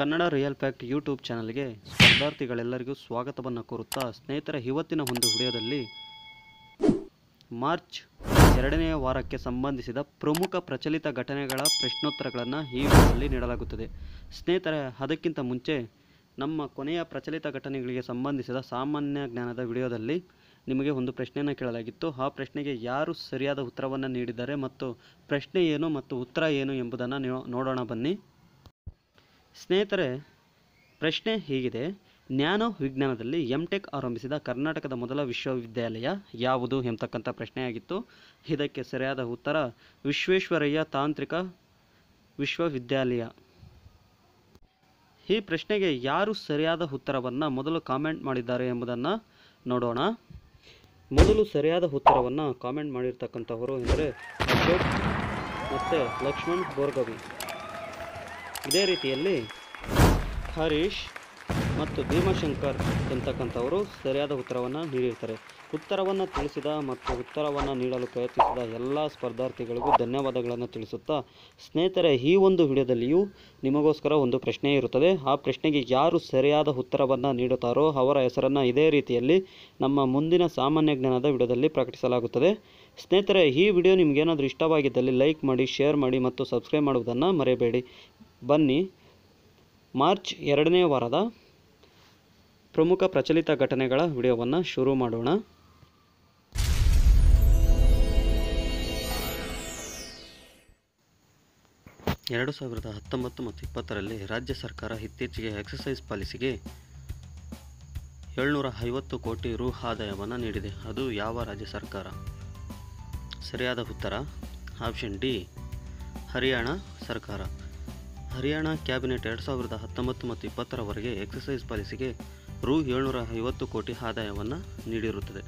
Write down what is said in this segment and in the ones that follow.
Kannada real fact YouTube ಚಾನಲ್ಗೆ ಸ್ಪರ್ಧಾರ್ಥಿಗಳೆಲ್ಲರಿಗೂ ಸ್ವಾಗತವನ್ನು ಕೋರುತ್ತಾ ಸ್ನೇಹಿತರ ಇವತ್ತಿನ ಒಂದು ವಿಡಿಯೋದಲ್ಲಿ ಮಾರ್ಚ್ ಎರಡನೆಯ ವಾರಕ್ಕೆ ಸಂಬಂಧಿಸಿದ ಪ್ರಮುಖ ಪ್ರಚಲಿತ ಘಟನೆಗಳ ಪ್ರಶ್ನೋತ್ತರಗಳನ್ನು ಈ ವಿಡಿಯೋದಲ್ಲಿ ನೀಡಲಾಗುತ್ತದೆ. ಸ್ನೇಹಿತರೆ, ಅದಕ್ಕಿಂತ ಮುಂಚೆ ನಮ್ಮ ಕೊನೆಯ ಪ್ರಚಲಿತ ಘಟನೆಗಳಿಗೆ ಸಂಬಂಧಿಸಿದ ಸಾಮಾನ್ಯ ಜ್ಞಾನದ ವಿಡಿಯೋದಲ್ಲಿ ನಿಮಗೆ ಒಂದು ಪ್ರಶ್ನೆಯನ್ನು ಕೇಳಲಾಗಿತ್ತು. ಆ ಪ್ರಶ್ನೆಗೆ ಯಾರು ಸರಿಯಾದ ಉತ್ತರವನ್ನು ನೀಡಿದ್ದಾರೆ ಮತ್ತು ಪ್ರಶ್ನೆ ಏನು ಮತ್ತು ಉತ್ತರ ಏನು ಎಂಬುದನ್ನು ನೋಡೋಣ ಬನ್ನಿ. ಸ್ನೇಹಿತರೆ, ಪ್ರಶ್ನೆ ಹೀಗಿದೆ. ನ್ಯಾನೋ ವಿಜ್ಞಾನದಲ್ಲಿ ಎಂ ಟೆಕ್ ಆರಂಭಿಸಿದ ಕರ್ನಾಟಕದ ಮೊದಲ ವಿಶ್ವವಿದ್ಯಾಲಯ ಯಾವುದು ಎಂಬತಕ್ಕಂಥ ಪ್ರಶ್ನೆಯಾಗಿತ್ತು. ಇದಕ್ಕೆ ಸರಿಯಾದ ಉತ್ತರ, ವಿಶ್ವೇಶ್ವರಯ್ಯ ತಾಂತ್ರಿಕ ವಿಶ್ವವಿದ್ಯಾಲಯ. ಈ ಪ್ರಶ್ನೆಗೆ ಯಾರು ಸರಿಯಾದ ಉತ್ತರವನ್ನು ಮೊದಲು ಕಾಮೆಂಟ್ ಮಾಡಿದ್ದಾರೆ ಎಂಬುದನ್ನು ನೋಡೋಣ. ಮೊದಲು ಸರಿಯಾದ ಉತ್ತರವನ್ನು ಕಾಮೆಂಟ್ ಮಾಡಿರ್ತಕ್ಕಂಥವರು ಎಂದರೆ ಅಶೋಕ್ ಮತ್ತು ಲಕ್ಷ್ಮಣ್ ಬೋರ್ಗವಿ. ಇದೇ ರೀತಿಯಲ್ಲಿ ಹರೀಶ್ ಮತ್ತು ಭೀಮಶಂಕರ್ ಎಂತಕ್ಕಂಥವರು ಸರಿಯಾದ ಉತ್ತರವನ್ನು ನೀಡಿರ್ತಾರೆ. ಉತ್ತರವನ್ನು ತಿಳಿಸಿದ ಮತ್ತು ಉತ್ತರವನ್ನು ನೀಡಲು ಪ್ರಯತ್ನಿಸಿದ ಎಲ್ಲ ಸ್ಪರ್ಧಾರ್ಥಿಗಳಿಗೂ ಧನ್ಯವಾದಗಳನ್ನು ತಿಳಿಸುತ್ತಾ ಸ್ನೇಹಿತರೆ, ಈ ಒಂದು ವಿಡಿಯೋದಲ್ಲಿಯೂ ನಿಮಗೋಸ್ಕರ ಒಂದು ಪ್ರಶ್ನೆ ಇರುತ್ತದೆ. ಆ ಪ್ರಶ್ನೆಗೆ ಯಾರು ಸರಿಯಾದ ಉತ್ತರವನ್ನು ನೀಡುತ್ತಾರೋ ಅವರ ಹೆಸರನ್ನು ಇದೇ ರೀತಿಯಲ್ಲಿ ನಮ್ಮ ಮುಂದಿನ ಸಾಮಾನ್ಯ ಜ್ಞಾನದ ವಿಡಿಯೋದಲ್ಲಿ ಪ್ರಕಟಿಸಲಾಗುತ್ತದೆ. ಸ್ನೇಹಿತರೆ, ಈ ವಿಡಿಯೋ ನಿಮಗೇನಾದರೂ ಇಷ್ಟವಾಗಿದ್ದಲ್ಲಿ ಲೈಕ್ ಮಾಡಿ, ಶೇರ್ ಮಾಡಿ ಮತ್ತು ಸಬ್ಸ್ಕ್ರೈಬ್ ಮಾಡುವುದನ್ನು ಮರೆಯಬೇಡಿ. ಬನ್ನಿ. ಮಾರ್ಚ್ ಎರಡನೇ ವಾರದ ಪ್ರಮುಖ ಪ್ರಚಲಿತ ಘಟನೆಗಳ ವಿಡಿಯೋವನ್ನು ಶುರು ಮಾಡೋಣ. ಎರಡು ಸಾವಿರದ ಹತ್ತೊಂಬತ್ತು ಮತ್ತು ಇಪ್ಪತ್ತರಲ್ಲಿ ರಾಜ್ಯ ಸರ್ಕಾರ ಇತ್ತೀಚೆಗೆ ಎಕ್ಸಸೈಸ್ ಪಾಲಿಸಿಗೆ ಏಳ್ನೂರ ಐವತ್ತು ಕೋಟಿ ರು ಆದಾಯವನ್ನು ನೀಡಿದೆ. ಅದು ಯಾವ ರಾಜ್ಯ ಸರ್ಕಾರ? ಸರಿಯಾದ ಉತ್ತರ, ಆಪ್ಷನ್ ಡಿ, ಹರಿಯಾಣ ಸರ್ಕಾರ. ಹರಿಯಾಣ ಕ್ಯಾಬಿನೆಟ್ ಎರಡು ಸಾವಿರದ ಹತ್ತೊಂಬತ್ತು ಮತ್ತು ಇಪ್ಪತ್ತರವರೆಗೆ ಎಕ್ಸಸೈಸ್ ಪಾಲಿಸಿಗೆ ರು ಏಳ್ನೂರ ಐವತ್ತು ಕೋಟಿ ಆದಾಯವನ್ನು ನೀಡಿರುತ್ತದೆ.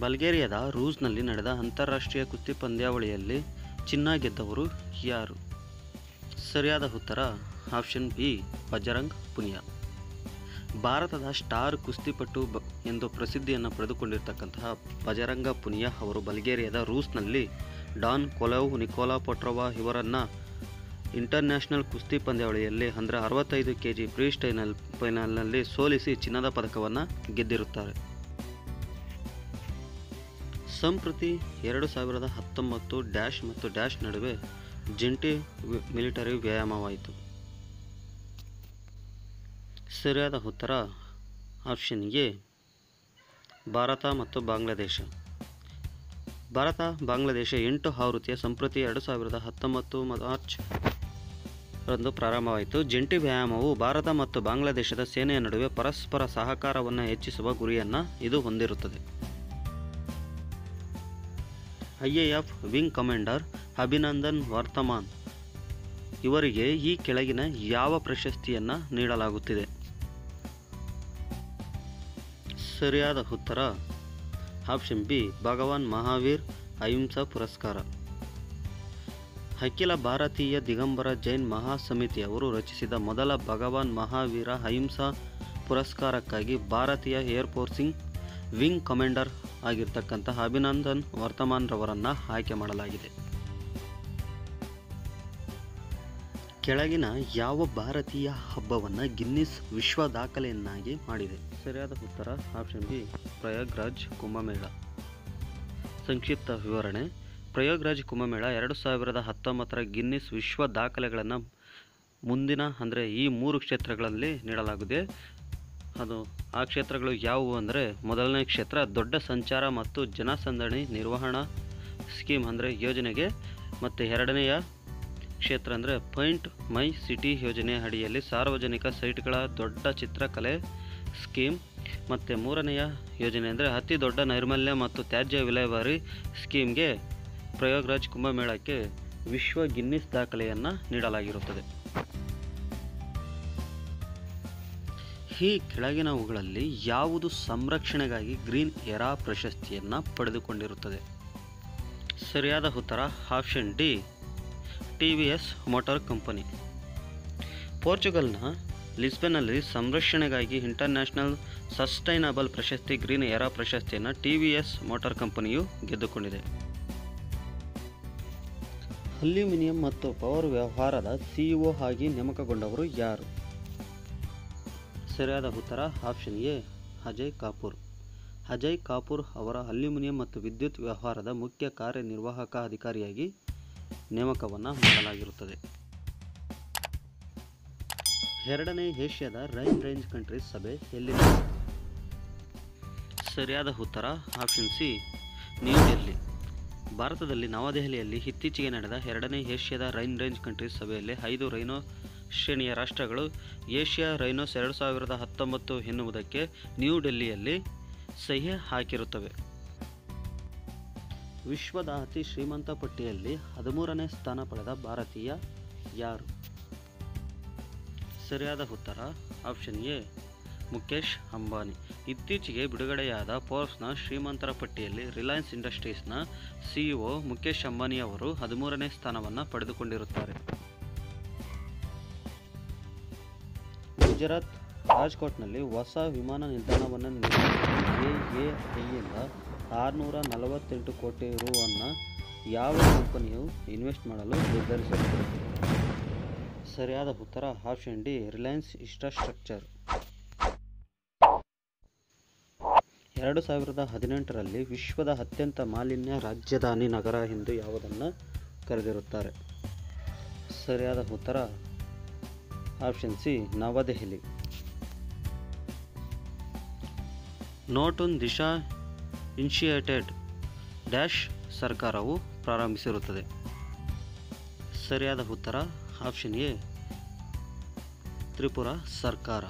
ಬಲ್ಗೇರಿಯಾದ ರೂಸ್ನಲ್ಲಿ ನಡೆದ ಅಂತಾರಾಷ್ಟ್ರೀಯ ಕುಸ್ತಿ ಪಂದ್ಯಾವಳಿಯಲ್ಲಿ ಚಿನ್ನ ಗೆದ್ದವರು ಯಾರು? ಸರಿಯಾದ ಉತ್ತರ ಆಪ್ಷನ್ ಬಿ, ಬಜರಂಗ್ ಪುನಿಯಾ. ಭಾರತದ ಸ್ಟಾರ್ ಕುಸ್ತಿಪಟು ಬ ಎಂದು ಪ್ರಸಿದ್ಧಿಯನ್ನು ಪಡೆದುಕೊಂಡಿರ್ತಕ್ಕಂತಹ ಬಜರಂಗ ಪುನಿಯಾ ಅವರು ಬಲ್ಗೇರಿಯಾದ ರೂಸ್ನಲ್ಲಿ ಡಾನ್ ಕೊಲೊವ್ ನಿಕೋಲಾ ಪೊಟ್ರೋವಾ ಇವರನ್ನು ಇಂಟರ್ನ್ಯಾಷನಲ್ ಕುಸ್ತಿ ಪಂದ್ಯಾವಳಿಯಲ್ಲಿ ಅಂದರೆ ಅರವತ್ತೈದು ಕೆ ಜಿ ಫ್ರೀ ಸ್ಟೈನಲ್, ಫೈನಲ್ನಲ್ಲಿ ಸೋಲಿಸಿ ಚಿನ್ನದ ಪದಕವನ್ನು ಗೆದ್ದಿರುತ್ತಾರೆ. ಸಂಪ್ರತಿ ಎರಡು ಸಾವಿರದ ಹತ್ತೊಂಬತ್ತು ಡ್ಯಾಶ್ ಮತ್ತು ಡ್ಯಾಶ್ ನಡುವೆ ಜಂಟಿ ಮಿಲಿಟರಿ ವ್ಯಾಯಾಮವಾಯಿತು. ಸರಿಯಾದ ಉತ್ತರ ಆಪ್ಷನ್ ಎ, ಭಾರತ ಮತ್ತು ಬಾಂಗ್ಲಾದೇಶ. ಭಾರತ, ಬಾಂಗ್ಲಾದೇಶ ಎಂಟು ಆವೃತ್ತಿಯ ಸಂಪ್ರತಿ ಎರಡು ಸಾವಿರದ ಹತ್ತೊಂಬತ್ತು ಮಾರ್ಚ್ ರಂದು ಪ್ರಾರಂಭವಾಯಿತು. ಜಂಟಿ ವ್ಯಾಯಾಮವು ಭಾರತ ಮತ್ತು ಬಾಂಗ್ಲಾದೇಶದ ಸೇನೆಯ ನಡುವೆ ಪರಸ್ಪರ ಸಹಕಾರವನ್ನು ಹೆಚ್ಚಿಸುವ ಗುರಿಯನ್ನು ಇದು ಹೊಂದಿರುತ್ತದೆ. IAF wing commander Abhinandan Varthaman ಇವರಿಗೆ ಈ ಕೆಳಗಿನ ಯಾವ ಪ್ರಶಸ್ತಿಯನ್ನು ನೀಡಲಾಗುತ್ತಿದೆ? ಸರಿಯಾದ ಉತ್ತರ ಆಪ್ಷನ್ ಬಿ ಭಗವಾನ್ ಮಹಾವೀರ್, ಅಹಿಂಸಾ ಪುರಸ್ಕಾರ. ಅಖಿಲ ಭಾರತೀಯ ದಿಗಂಬರ ಜೈನ್ ಮಹಾಸಮಿತಿಯವರು ರಚಿಸಿದ ಮೊದಲ ಭಗವಾನ್ ಮಹಾವೀರ ಅಹಿಂಸಾ ಪುರಸ್ಕಾರಕ್ಕಾಗಿ ಭಾರತೀಯ ಏರ್ಫೋರ್ಸಿಂಗ್ ವಿಂಗ್ ಕಮಾಂಡರ್ ಆಗಿರ್ತಕ್ಕಂತಹ ಅಭಿನಂದನ್ ವರ್ತಮಾನ್ರವರನ್ನು ಆಯ್ಕೆ ಮಾಡಲಾಗಿದೆ. ಕೆಳಗಿನ ಯಾವ ಭಾರತೀಯ ಹಬ್ಬವನ್ನು ಗಿನ್ನಿಸ್ ವಿಶ್ವ ದಾಖಲೆಯನ್ನಾಗಿ ಮಾಡಿದೆ? ಸರಿಯಾದ ಉತ್ತರ ಆಪ್ಷನ್ ಬಿ, ಪ್ರಯಾಗ್ರಾಜ್ ಕುಂಭಮೇಳ. ಸಂಕ್ಷಿಪ್ತ ವಿವರಣೆ, ಪ್ರಯಾಗ್ರಾಜ್ ಕುಂಭಮೇಳ ಎರಡು ಸಾವಿರದ ಹತ್ತೊಂಬತ್ತರ ಗಿನ್ನಿಸ್ ವಿಶ್ವ ದಾಖಲೆಗಳನ್ನು ಮುಂದಿನ, ಅಂದರೆ ಈ ಮೂರು ಕ್ಷೇತ್ರಗಳಲ್ಲಿ ನೀಡಲಾಗಿದೆ. ಅದು ಆ ಕ್ಷೇತ್ರಗಳು ಯಾವುವು ಅಂದರೆ, ಮೊದಲನೇ ಕ್ಷೇತ್ರ ದೊಡ್ಡ ಸಂಚಾರ ಮತ್ತು ಜನಸಂದಣಿ ನಿರ್ವಹಣಾ ಸ್ಕೀಮ್ ಅಂದರೆ ಯೋಜನೆಗೆ, ಮತ್ತು ಎರಡನೆಯ ಕ್ಷೇತ್ರ ಅಂದರೆ ಪಾಯಿಂಟ್ ಮೈ ಸಿಟಿ ಯೋಜನೆ ಅಡಿಯಲ್ಲಿ ಸಾರ್ವಜನಿಕ ಸೈಟ್ಗಳ ದೊಡ್ಡ ಚಿತ್ರಕಲೆ ಸ್ಕೀಮ್. ಮತ್ತು ಮೂರನೆಯ ಯೋಜನೆ ಅಂದರೆ ಅತಿ ದೊಡ್ಡ ನೈರ್ಮಲ್ಯ ಮತ್ತು ತ್ಯಾಜ್ಯ ವಿಲೇವಾರಿ ಸ್ಕೀಮ್ಗೆ ಪ್ರಯಾಗ್ರಾಜ್ ಕುಂಭಮೇಳಕ್ಕೆ ವಿಶ್ವ ಗಿನ್ನಿಸ್ ದಾಖಲೆಯನ್ನು ನೀಡಲಾಗಿರುತ್ತದೆ. ಈ ಕೆಳಗಿನವುಗಳಲ್ಲಿ ಯಾವುದು ಸಂರಕ್ಷಣೆಗಾಗಿ ಗ್ರೀನ್ ಎರಾ ಪ್ರಶಸ್ತಿಯನ್ನು ಪಡೆದುಕೊಂಡಿರುತ್ತದೆ? ಸರಿಯಾದ ಉತ್ತರ option D, T V S motor company. ಪೋರ್ಚುಗಲ್ನ ಲಿಸ್ಬನ್ನಲ್ಲಿ ಸಂರಕ್ಷಣೆಗಾಗಿ ಇಂಟರ್ನ್ಯಾಷನಲ್ ಸಸ್ಟೈನಬಲ್ ಪ್ರಶಸ್ತಿ ಗ್ರೀನ್ ಎರಾ ಪ್ರಶಸ್ತಿಯನ್ನು ಟಿ ವಿ ಎಸ್ ಮೋಟಾರ್ ಕಂಪನಿಯು ಗೆದ್ದುಕೊಂಡಿದೆ. ಅಲ್ಯೂಮಿನಿಯಂ ಮತ್ತು ಪವರ್ ವ್ಯವಹಾರದ ಸಿಇಒ ಆಗಿ ನೇಮಕಗೊಂಡವರು ಯಾರು? ಸರಿಯಾದ ಉತ್ತರ ಆಪ್ಷನ್ ಎ, ಅಜಯ್ ಕಾಪೂರ್. ಅಜಯ್ ಕಾಪೂರ್ ಅವರ ಅಲ್ಯೂಮಿನಿಯಂ ಮತ್ತು ವಿದ್ಯುತ್ ವ್ಯವಹಾರದ ಮುಖ್ಯ ಕಾರ್ಯನಿರ್ವಾಹಕ ಅಧಿಕಾರಿಯಾಗಿ ನೇಮಕವನ್ನು ಮಾಡಲಾಗಿರುತ್ತದೆ. ಎರಡನೇ ಏಷ್ಯಾದ ರೈನ್ ರೇಂಜ್ ಕಂಟ್ರೀಸ್ ಸಭೆ ಎಲ್ಲಿ ಸರಿಯಾದ ಉತ್ತರ, ಆಪ್ಷನ್ ಸಿ, ನ್ಯೂ ಡೆಲ್ಲಿ. ಭಾರತದಲ್ಲಿ ನವದೆಹಲಿಯಲ್ಲಿ ಇತ್ತೀಚೆಗೆ ನಡೆದ ಎರಡನೇ ಏಷ್ಯಾದ ರೈನ್ ರೇಂಜ್ ಕಂಟ್ರೀಸ್ ಸಭೆಯಲ್ಲಿ ಐದು ರೈನೋ ಶ್ರೇಣಿಯ ರಾಷ್ಟ್ರಗಳು ಏಷ್ಯಾ ರೈನೋಸ್ ಎರಡು ಸಾವಿರದ ಹತ್ತೊಂಬತ್ತು ಎನ್ನುವುದಕ್ಕೆ ನ್ಯೂ ಡೆಲ್ಲಿಯಲ್ಲಿ ಸಹಿ ಹಾಕಿರುತ್ತವೆ. ವಿಶ್ವದ ಅತಿ ಶ್ರೀಮಂತ ಪಟ್ಟಿಯಲ್ಲಿ ಹದಿಮೂರನೇ ಸ್ಥಾನ ಪಡೆದ ಭಾರತೀಯ ಯಾರು? ಸರಿಯಾದ ಉತ್ತರ. Option A, Mukesh Ambani. ಇತ್ತೀಚೆಗೆ ಬಿಡುಗಡೆಯಾದ ಫೋರ್ಬ್ಸ್ನ ಶ್ರೀಮಂತರ ಪಟ್ಟಿಯಲ್ಲಿ ರಿಲಯನ್ಸ್ ಇಂಡಸ್ಟ್ರೀಸ್ನ ಸಿಇಒ ಮುಖೇಶ್ ಅಂಬಾನಿ ಅವರು ಹದಿಮೂರನೇ ಸ್ಥಾನವನ್ನು ಪಡೆದುಕೊಂಡಿರುತ್ತಾರೆ. ಗುಜರಾತ್ ರಾಜ್ಕೋಟ್ನಲ್ಲಿ ಹೊಸ ವಿಮಾನ ನಿಲ್ದಾಣವನ್ನು ಎಎಐಯಿಂದ ಆರುನೂರ ನಲವತ್ತೆಂಟು ಕೋಟಿ ರುವನ್ನು ಯಾವ ಕಂಪನಿಯು ಇನ್ವೆಸ್ಟ್ ಮಾಡಲು ನಿರ್ಧರಿಸಿರುತ್ತದೆ ಸರಿಯಾದ ಉತ್ತರ ಆಪ್ಷನ್ ಡಿ, ರಿಲಯನ್ಸ್ ಇನ್ಫ್ರಾಸ್ಟ್ರಕ್ಚರ್. ಎರಡು ಸಾವಿರದ ಹದಿನೆಂಟರಲ್ಲಿ ವಿಶ್ವದ ಅತ್ಯಂತ ಮಾಲಿನ್ಯ ರಾಜಧಾನಿ ನಗರ ಎಂದು ಯಾವುದನ್ನು ಕರೆದಿರುತ್ತಾರೆ? ಸರಿಯಾದ ಉತ್ತರ option C, Navadehali. Notun Disha initiated dash ಸರ್ಕಾರವು ಪ್ರಾರಂಭಿಸಿರುತ್ತದೆ. ಸರಿಯಾದ ಉತ್ತರ ಆಪ್ಷನ್ ಎ, ತ್ರಿಪುರ ಸರ್ಕಾರ.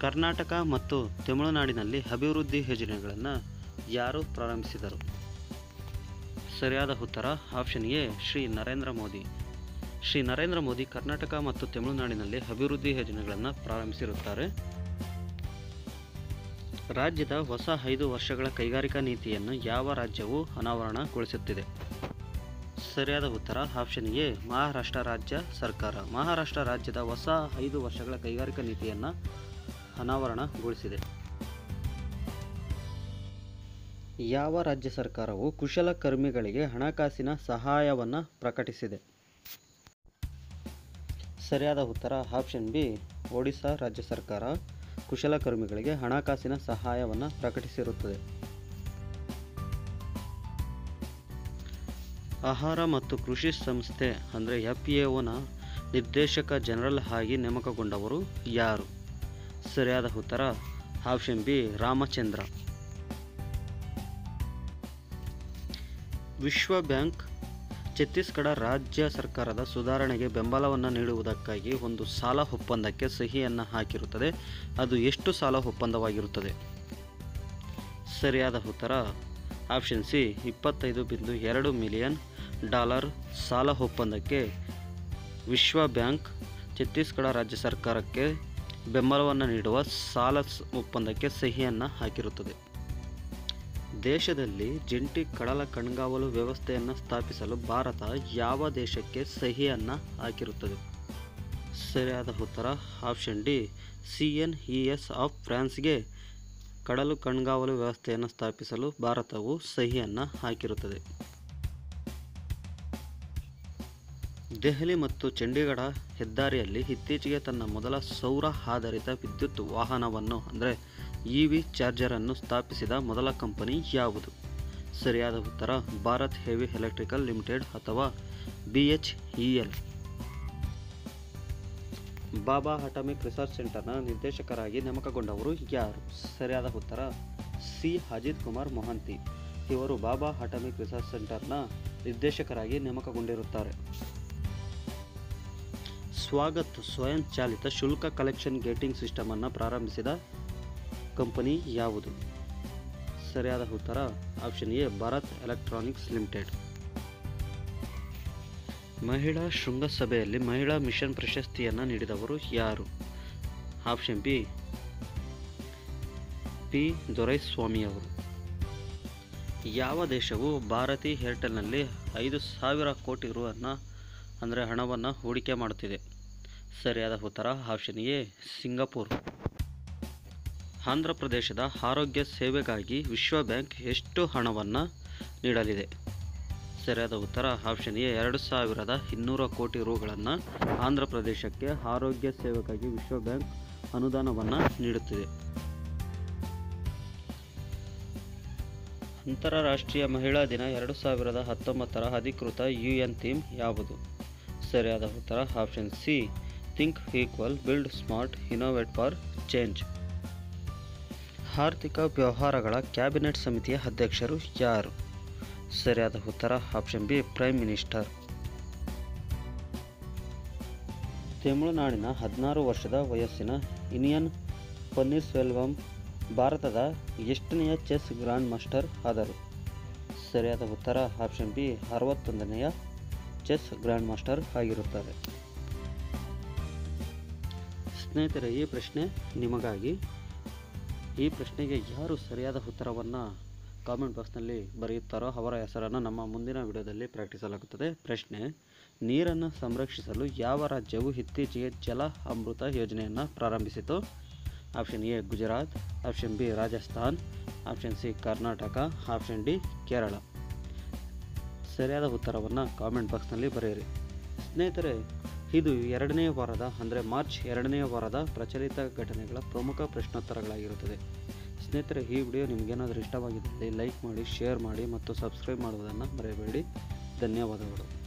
ಕರ್ನಾಟಕ ಮತ್ತು ತಮಿಳುನಾಡಿನಲ್ಲಿ ಅಭಿವೃದ್ಧಿ ಯೋಜನೆಗಳನ್ನು ಯಾರು ಪ್ರಾರಂಭಿಸಿದರು? ಸರಿಯಾದ ಉತ್ತರ, ಆಪ್ಷನ್ ಎ, ಶ್ರೀ ನರೇಂದ್ರ ಮೋದಿ. ಶ್ರೀ ನರೇಂದ್ರ ಮೋದಿ ಕರ್ನಾಟಕ ಮತ್ತು ತಮಿಳುನಾಡಿನಲ್ಲಿ ಅಭಿವೃದ್ಧಿ ಯೋಜನೆಗಳನ್ನು ಪ್ರಾರಂಭಿಸಿರುತ್ತಾರೆ. ರಾಜ್ಯದ ಹೊಸ ಐದು ವರ್ಷಗಳ ಕೈಗಾರಿಕಾ ನೀತಿಯನ್ನು ಯಾವ ರಾಜ್ಯವು ಅನಾವರಣಗೊಳಿಸುತ್ತಿದೆ? ಸರಿಯಾದ ಉತ್ತರ ಆಪ್ಷನ್ ಎ, ಮಹಾರಾಷ್ಟ್ರ ರಾಜ್ಯ ಸರ್ಕಾರ. ಮಹಾರಾಷ್ಟ್ರ ರಾಜ್ಯದ ಹೊಸ ಐದು ವರ್ಷಗಳ ಕೈಗಾರಿಕಾ ನೀತಿಯನ್ನು ಅನಾವರಣಗೊಳಿಸಿದೆ. ಯಾವ ರಾಜ್ಯ ಸರ್ಕಾರವು ಕುಶಲಕರ್ಮಿಗಳಿಗೆ ಹಣಕಾಸಿನ ಸಹಾಯವನ್ನು ಪ್ರಕಟಿಸಿದೆ? ಸರಿಯಾದ ಉತ್ತರ ಆಪ್ಷನ್ ಬಿ, ಒಡಿಶಾ ರಾಜ್ಯ ಸರ್ಕಾರ ಕುಶಲಕರ್ಮಿಗಳಿಗೆ ಹಣಕಾಸಿನ ಸಹಾಯವನ್ನು ಪ್ರಕಟಿಸಿರುತ್ತದೆ. ಆಹಾರ ಮತ್ತು ಕೃಷಿ ಸಂಸ್ಥೆ, ಅಂದರೆ ಎಫ್ ಎ ಒನ ನಿರ್ದೇಶಕ ಜನರಲ್ ಆಗಿ ನೇಮಕಗೊಂಡವರು ಯಾರು? ಸರಿಯಾದ ಉತ್ತರ, ಆಪ್ಷನ್ ಬಿ, ರಾಮಚಂದ್ರ. ವಿಶ್ವ ಬ್ಯಾಂಕ್, ಛತ್ತೀಸ್ಗಢ ರಾಜ್ಯ ಸರ್ಕಾರದ ಸುಧಾರಣೆಗೆ ಬೆಂಬಲವನ್ನು ನೀಡುವುದಕ್ಕಾಗಿ ಒಂದು ಸಾಲ ಒಪ್ಪಂದಕ್ಕೆ ಸಹಿಯನ್ನು ಹಾಕಿರುತ್ತದೆ. ಅದು ಎಷ್ಟು ಸಾಲ ಒಪ್ಪಂದವಾಗಿರುತ್ತದೆ? ಸರಿಯಾದ ಉತ್ತರ, ಆಪ್ಷನ್ ಸಿ, ಇಪ್ಪತ್ತೈದು ಬಿಂದು ಎರಡು ಮಿಲಿಯನ್ ಡಾಲರ್ ಸಾಲ ಒಪ್ಪಂದಕ್ಕೆ ವಿಶ್ವ ಬ್ಯಾಂಕ್ ಛತ್ತೀಸ್ಗಢ ರಾಜ್ಯ ಸರ್ಕಾರಕ್ಕೆ ಬೆಂಬಲವನ್ನು ನೀಡುವ ಸಾಲ ಒಪ್ಪಂದಕ್ಕೆ ಸಹಿಯನ್ನು ಹಾಕಿರುತ್ತದೆ. ದೇಶದಲ್ಲಿ ಜಂಟಿ ಕಡಲ ಕಣ್ಗಾವಲು ವ್ಯವಸ್ಥೆಯನ್ನು ಸ್ಥಾಪಿಸಲು ಭಾರತ ಯಾವ ದೇಶಕ್ಕೆ ಸಹಿಯನ್ನು ಹಾಕಿರುತ್ತದೆ? ಸರಿಯಾದ ಉತ್ತರ option D, C N E S of ಫ್ರಾನ್ಸ್ಗೆ ಕಡಲು ಕಣ್ಗಾವಲು ವ್ಯವಸ್ಥೆಯನ್ನು ಸ್ಥಾಪಿಸಲು ಭಾರತವು ಸಹಿಯನ್ನು ಹಾಕಿರುತ್ತದೆ. ದೆಹಲಿ ಮತ್ತು ಚಂಡೀಗಢ ಹೆದ್ದಾರಿಯಲ್ಲಿ ಇತ್ತೀಚೆಗೆ ತನ್ನ ಮೊದಲ ಸೌರ ಆಧಾರಿತ ವಿದ್ಯುತ್ ವಾಹನವನ್ನು, ಅಂದರೆ ಇ ವಿ ಚಾರ್ಜರನ್ನು ಸ್ಥಾಪಿಸಿದ ಮೊದಲ ಕಂಪನಿ ಯಾವುದು? ಸರಿಯಾದ ಉತ್ತರ, ಭಾರತ್ ಹೆವಿ ಎಲೆಕ್ಟ್ರಿಕಲ್ ಲಿಮಿಟೆಡ್ ಅಥವಾ B H E L Bhabha Atomic Research ಸೆಂಟರ್ನ ನಿರ್ದೇಶಕರಾಗಿ ನೇಮಕಗೊಂಡವರು ಯಾರು? ಸರಿಯಾದ ಉತ್ತರ, ಸಿ. ಅಜಿತ್ ಕುಮಾರ್ ಮೊಹಂತಿ. ಇವರು ಬಾಬಾ ಅಟಾಮಿಕ್ ರಿಸರ್ಚ್ ಸೆಂಟರ್ನ ನಿರ್ದೇಶಕರಾಗಿ ನೇಮಕಗೊಂಡಿರುತ್ತಾರೆ. ಸ್ವಾಗತ್ ಸ್ವಯಂ ಚಾಲಿತ ಶುಲ್ಕ ಕಲೆಕ್ಷನ್ ಗೇಟಿಂಗ್ ಸಿಸ್ಟಮನ್ನು ಪ್ರಾರಂಭಿಸಿದ ಕಂಪನಿ ಯಾವುದು? ಸರಿಯಾದ ಉತ್ತರ, option A, Bharat Electronics Limited. ಮಹಿಳಾ ಶೃಂಗಸಭೆಯಲ್ಲಿ ಮಹಿಳಾ ಮಿಷನ್ ಪ್ರಶಸ್ತಿಯನ್ನು ನೀಡಿದವರು ಯಾರು? Option B, P. ದೊರೈಸ್ವಾಮಿಯವರು ಯಾವ ದೇಶವು ಭಾರತಿ ಏರ್ಟೆಲ್ನಲ್ಲಿ ಐದು ಸಾವಿರ ಕೋಟಿ ರುವನ್ನು, ಅಂದರೆ ಹಣವನ್ನು ಹೂಡಿಕೆ ಮಾಡುತ್ತಿದೆ? ಸರಿಯಾದ ಉತ್ತರ ಆಪ್ಷನ್ ಎ ಸಿಂಗಾಪುರ್. ಆಂಧ್ರ ಪ್ರದೇಶದ ಆರೋಗ್ಯ ಸೇವೆಗಾಗಿ ವಿಶ್ವ ಬ್ಯಾಂಕ್ ಎಷ್ಟು ಹಣವನ್ನು ನೀಡಲಿದೆ? ಸರಿಯಾದ ಉತ್ತರ ಆಪ್ಷನ್ ಎ ಎರಡು ಸಾವಿರದ ಇನ್ನೂರ ಕೋಟಿ ರುಗಳನ್ನು ಆಂಧ್ರ ಪ್ರದೇಶಕ್ಕೆ ಆರೋಗ್ಯ ಸೇವೆಗಾಗಿ ವಿಶ್ವ ಬ್ಯಾಂಕ್ ಅನುದಾನವನ್ನು ನೀಡುತ್ತಿದೆ. ಅಂತಾರಾಷ್ಟ್ರೀಯ ಮಹಿಳಾ ದಿನ ಎರಡು ಸಾವಿರದ ಹತ್ತೊಂಬತ್ತರ ಅಧಿಕೃತ ಯು ಎನ್ ಥೀಮ್ ಯಾವುದು? ಸರಿಯಾದ ಉತ್ತರ option C think equal build smart innovate for change ಆರ್ಥಿಕ ವ್ಯವಹಾರಗಳ ಕ್ಯಾಬಿನೆಟ್ ಸಮಿತಿಯ ಅಧ್ಯಕ್ಷರು ಯಾರು? ಸರಿಯಾದ ಉತ್ತರ ಆಪ್ಷನ್ ಬಿ ಪ್ರೈಮ್ ಮಿನಿಸ್ಟರ್ ತಮಿಳುನಾಡಿನ ಹದಿನಾರು ವರ್ಷದ ವಯಸ್ಸಿನ ಇನಿಯನ್ ಪನ್ನೀರ್ಸೆಲ್ವಂ ಭಾರತದ ಎಷ್ಟನೆಯ ಚೆಸ್ ಗ್ರ್ಯಾಂಡ್ ಮಾಸ್ಟರ್ ಆದರು? ಸರಿಯಾದ ಉತ್ತರ ಆಪ್ಷನ್ ಬಿ ಅರವತ್ತೊಂದನೆಯ ಚೆಸ್ ಗ್ರ್ಯಾಂಡ್ ಮಾಸ್ಟರ್ ಆಗಿರುತ್ತಾರೆ. ಸ್ನೇಹಿತರೆ, ಈ ಪ್ರಶ್ನೆ ನಿಮಗಾಗಿ. ಈ ಪ್ರಶ್ನೆಗೆ ಯಾರು ಸರಿಯಾದ ಉತ್ತರವನ್ನು ಕಾಮೆಂಟ್ ಬಾಕ್ಸ್ನಲ್ಲಿ ಬರೆಯುತ್ತಾರೋ ಅವರ ಹೆಸರನ್ನು ನಮ್ಮ ಮುಂದಿನ ವಿಡಿಯೋದಲ್ಲಿ ಪ್ರಕಟಿಸಲಾಗುತ್ತದೆ. ಪ್ರಶ್ನೆ, ನೀರನ್ನು ಸಂರಕ್ಷಿಸಲು ಯಾವ ರಾಜ್ಯವು ಇತ್ತೀಚೆಗೆ ಜಲ ಅಮೃತ ಯೋಜನೆಯನ್ನು ಪ್ರಾರಂಭಿಸಿತು? Option A, Gujarat. Option B, Rajasthan. Option C, Karnataka. Option D, Kerala. ಸರಿಯಾದ ಉತ್ತರವನ್ನು ಕಾಮೆಂಟ್ ಬಾಕ್ಸ್ನಲ್ಲಿ ಬರೆಯಿರಿ. ಸ್ನೇಹಿತರೆ ಇದು ಎರಡನೇ ವಾರದ, ಅಂದರೆ ಮಾರ್ಚ್ ಎರಡನೇ ವಾರದ ಪ್ರಚಲಿತ ಘಟನೆಗಳ ಪ್ರಮುಖ ಪ್ರಶ್ನೋತ್ತರಗಳಾಗಿರುತ್ತದೆ. ಸ್ನೇಹಿತರೆ, ಈ ವಿಡಿಯೋ ನಿಮಗೇನಾದರೂ ಇಷ್ಟವಾಗಿದ್ದಲ್ಲಿ ಲೈಕ್ ಮಾಡಿ, ಶೇರ್ ಮಾಡಿ ಮತ್ತು ಸಬ್ಸ್ಕ್ರೈಬ್ ಮಾಡುವುದನ್ನು ಮರೆಯಬೇಡಿ. ಧನ್ಯವಾದಗಳು.